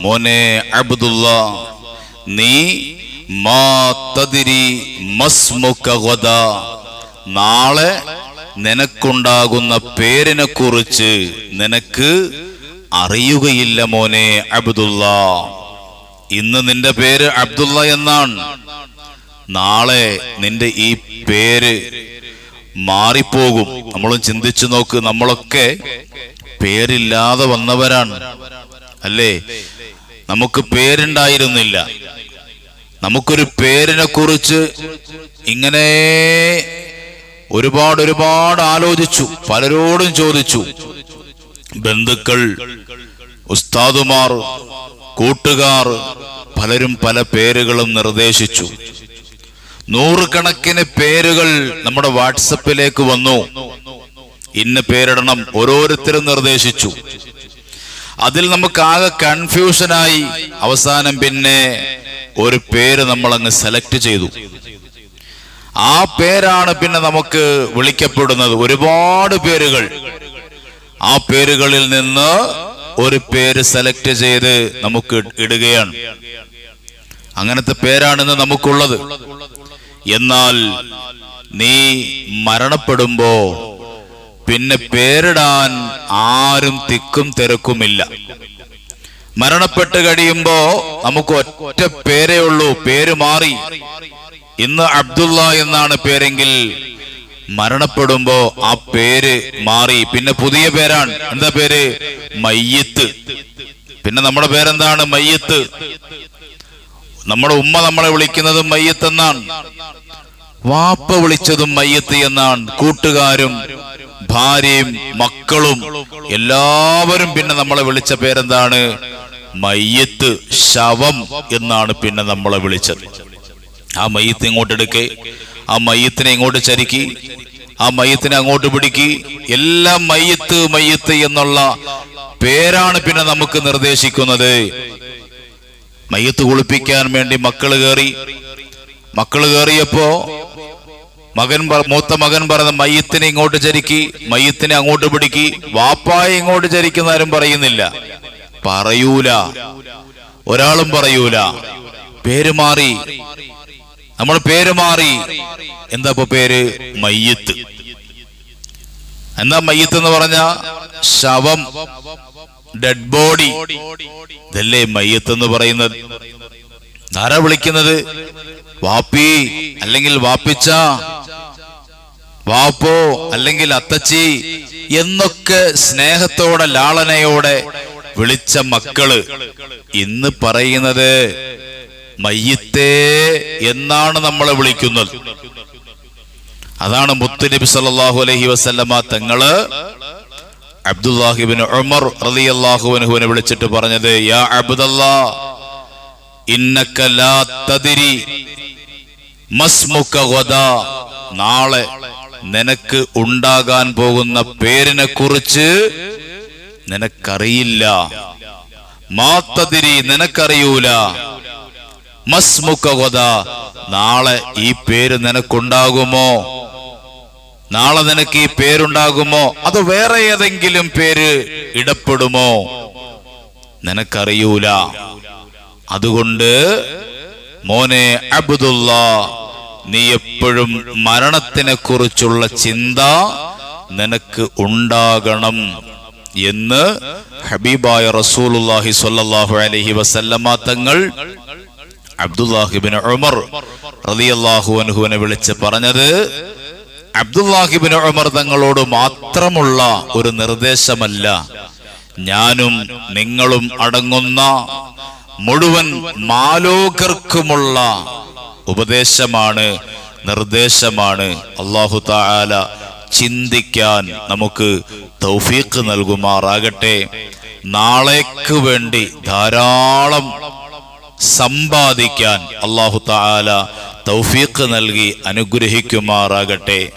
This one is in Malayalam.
മോനെ നീ നാളെ നിനക്കുണ്ടാകുന്ന പേരിനെ കുറിച്ച് നിനക്ക് അറിയുകയില്ല മോനെ അബ്ദുള്ള ഇന്ന് നിന്റെ പേര് അബ്ദുള്ള എന്നാണ്. നാളെ നിന്റെ ഈ പേര് മാറിപ്പോകും. നമ്മളും ചിന്തിച്ചു നോക്ക് നമ്മളൊക്കെ പേരില്ലാതെ വന്നവരാണ്. അല്ലേ? നമുക്ക് പേരുണ്ടായിരുന്നില്ല. നമുക്കൊരു പേരിനെ കുറിച്ച് ഇങ്ങനെ ഒരുപാട് ഒരുപാട് ആലോചിച്ചു. പലരോടും ചോദിച്ചു. ബന്ധുക്കൾ ഉസ്താദുമാർ കൂട്ടുകാർ പലരും പല പേരുകളും നിർദ്ദേശിച്ചു. നൂറുകണക്കിന് പേരുകൾ നമ്മുടെ വാട്സപ്പിലേക്ക് വന്നു. ഇന്ന പേരിടണം. ഓരോരുത്തരും നിർദ്ദേശിച്ചു. അതിൽ നമുക്ക് ആകെ കൺഫ്യൂഷനായി അവസാനം പിന്നെ ഒരു പേര് നമ്മൾ അങ്ങ് സെലക്ട് ചെയ്തു. ആ പേരാണ് പിന്നെ നമുക്ക് വിളിക്കപ്പെടുന്നത്. ഒരുപാട് പേരുകൾ. ആ പേരുകളിൽ നിന്ന് ഒരു പേര് സെലക്ട് ചെയ്ത് നമുക്ക് ഇടുകയാണ്. അങ്ങനത്തെ പേരാണിന്ന് നമുക്കുള്ളത്. എന്നാൽ നീ മരണപ്പെടുമ്പോ പിന്നെ പേരിടാൻ ആരും തിക്കും തിരക്കുമില്ല. മരണപ്പെട്ട് കഴിയുമ്പോ നമുക്ക് ഒറ്റ പേരേ ഉള്ളൂ പേര് മാറി. ഇന്ന് അബ്ദുള്ള എന്നാണ് പേരെങ്കിൽ മരണപ്പെടുമ്പോ ആ പേര് മാറി. പിന്നെ പുതിയ പേരാണ്. എന്താ പേര്? മയ്യത്ത്. പിന്നെ നമ്മുടെ പേരെന്താണ്? മയ്യത്ത്. നമ്മുടെ ഉമ്മ നമ്മളെ വിളിക്കുന്നത് മയ്യത്ത് എന്നാണ്. വാപ്പ വിളിച്ചതും മയ്യത്ത് എന്നാണ്. കൂട്ടുകാരും ഭാര്യയും മക്കളും എല്ലാവരും പിന്നെ നമ്മളെ വിളിച്ച പേരെന്താണ്? മയ്യത്ത് ശവം എന്നാണ് പിന്നെ നമ്മളെ വിളിച്ചത്. ആ മയ്യത്ത് ഇങ്ങോട്ട് എടുക്കേ. ആ മയ്യത്തിനെ ഇങ്ങോട്ട് ചരിക്കി. ആ മയ്യത്തിനെ അങ്ങോട്ട് പിടിക്കി. എല്ലാം മയ്യത്ത് മയ്യത്ത് എന്നുള്ള പേരാണ് പിന്നെ നമുക്ക് നിർദ്ദേശിക്കുന്നത്. മയ്യത്ത് കുളിപ്പിക്കാൻ വേണ്ടി മക്കൾ കയറി. മക്കൾ കയറിയപ്പോ മകൻ മൂത്ത മകൻ പറഞ്ഞ മയ്യത്തിനെ ഇങ്ങോട്ട് ചരിക്കി മയ്യത്തിനെ അങ്ങോട്ട് പിടിക്കി വാപ്പായെ ഇങ്ങോട്ട് ചരിക്കുന്നാരും പറയുന്നില്ല. പറയൂല. ഒരാളും പറയൂല. പേര് മാറി. നമ്മൾ പേര് മാറി. എന്താ ഇപ്പൊ പേര്? മയ്യത്ത്. എന്താ മയ്യത്ത് എന്ന് പറഞ്ഞ? ശവം ഡെഡ് ബോഡി ഇതല്ലേ മയ്യത്ത് എന്ന് പറയുന്നത്? ആരാ വിളിക്കുന്നത്? വാപ്പി. അല്ലെങ്കിൽ വാപ്പിച്ച? വാപ്പോ അല്ലെങ്കിൽ അത്തച്ചി എന്നൊക്കെ സ്നേഹത്തോടെ ലാളനയോടെ വിളിച്ച മക്കൾ ഇന്ന് പറയുന്നത് മയ്യത്തേ എന്നാണ് നമ്മളെ വിളിക്കുന്നത്. അതാണ് മുത്തുനബി സല്ലാഹു അലഹി വസ്ലമ തങ്ങൾ അബ്ദുല്ലാഹിബിൻ ഉമർ അള്ളാഹുബിനെ വിളിച്ചിട്ട് പറഞ്ഞത് യാ അബ്ദല്ലാ ഇന്നക്കലാ തതിരി മസ്മുക്ക നാളെ നിനക്ക് ഉണ്ടാകാൻ പോകുന്ന പേരിനെ കുറിച്ച് നിനക്കറിയില്ല. മാത്തതിരി നിനക്കറിയൂല. മസ്മുക്കകൊത നാളെ ഈ പേര് നിനക്കുണ്ടാകുമോ? നാളെ നിനക്ക് ഈ പേരുണ്ടാകുമോ? അത് വേറെ ഏതെങ്കിലും പേര് ഇടപെടുമോ നിനക്കറിയൂല. അതുകൊണ്ട് മോനെ അബ്ദുള്ള നീ എപ്പോഴും മരണത്തിനെ കുറിച്ചുള്ള ചിന്ത നിനക്ക് ഉണ്ടാകണം എന്ന് ഹബീബായ റസൂലുള്ളാഹി സ്വല്ലല്ലാഹു അലൈഹി വസല്ലമ തങ്ങൾ അബ്ദുല്ലാഹിബിൻ ഉമർ റളിയല്ലാഹു അൻഹുവിനെ വിളിച്ച് പറഞ്ഞത്. അബ്ദുല്ലാഹിബിൻ ഉമർ തങ്ങളോട് മാത്രമുള്ള ഒരു നിർദ്ദേശമല്ല. ഞാനും നിങ്ങളും അടങ്ങുന്ന മുഴുവൻ മാലോകർക്കുമുള്ള ഉപദേശമാണ് നിർദ്ദേശമാണ്. അള്ളാഹു താല ചിന്തിക്കാൻ നമുക്ക് തൗഫീഖ് നൽകുമാറാകട്ടെ. നാളേക്ക് വേണ്ടി ധാരാളം സമ്പാദിക്കാൻ അള്ളാഹു താല തൗഫീഖ് നൽകി അനുഗ്രഹിക്കുമാറാകട്ടെ.